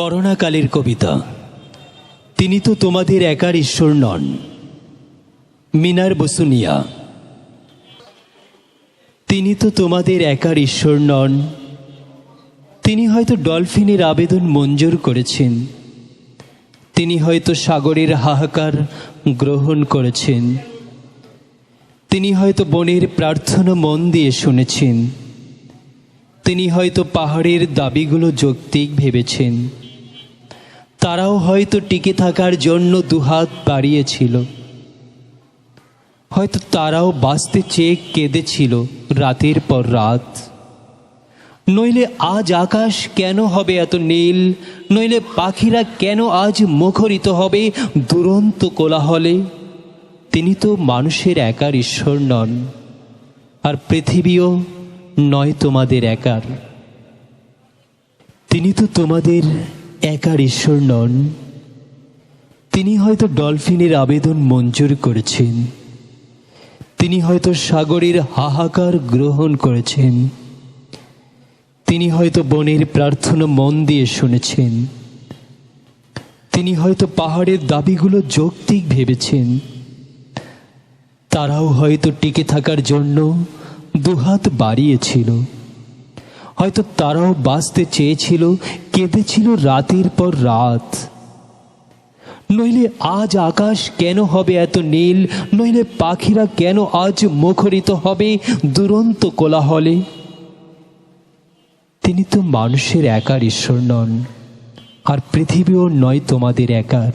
করোনাকালের কবিতা। তিনি তো তোমাদের একার ঈশ্বর নন। মিনার বসুনিয়া। তিনি তো তোমাদের একার ঈশ্বর নন। তিনি হয়তো ডলফিনের আবেদন মঞ্জুর করেছেন। তিনি হয়তো সাগরের হাহাকার গ্রহণ করেছেন। তিনি হয়তো বনের প্রার্থনা মন দিয়ে শুনেছেন। তিনি হয়তো পাহাড়ের দাবিগুলো যৌক্তিক ভেবেছেন। তারাও হয়তো টিকে থাকার জন্য দুহাত বাড়িয়েছিল। হয়তো তারাও বাঁচতে চেয়ে কেঁদেছিল রাতের পর রাত। নইলে আজ আকাশ কেন হবে এত নীল? নইলে পাখিরা কেন আজ মুখরিত হবে দুরন্ত কোলাহলে? তিনি তো মানুষের একার ঈশ্বর নন, আর পৃথিবীও নয় তোমাদের একার। তিনি তো তোমাদের একার ঈশ্বর নন, তিনি হয়তো ডলফিনের আবেদন মঞ্জুর করেছেন। তিনি হয়তো সাগরের হাহাকার গ্রহণ করেছেন। তিনি হয়তো বনের প্রার্থনা মন দিয়ে শুনেছেন। তিনি হয়তো পাহাড়ের দাবিগুলো যৌক্তিক ভেবেছেন। তারাও হয়তো টিকে থাকার জন্য দুহাত বাড়িয়েছিল। হয়তো তারাও বাঁচতে চেয়েছিল, কেঁদেছিল রাতের পর রাত। নইলে আজ আকাশ কেন হবে এত নীল? নইলে পাখিরা কেন আজ মুখরিত হবে দুরন্ত কোলাহলে? তিনি তো মানুষের একার ঈশ্বর নন, আর পৃথিবীও নয় তোমাদের একার।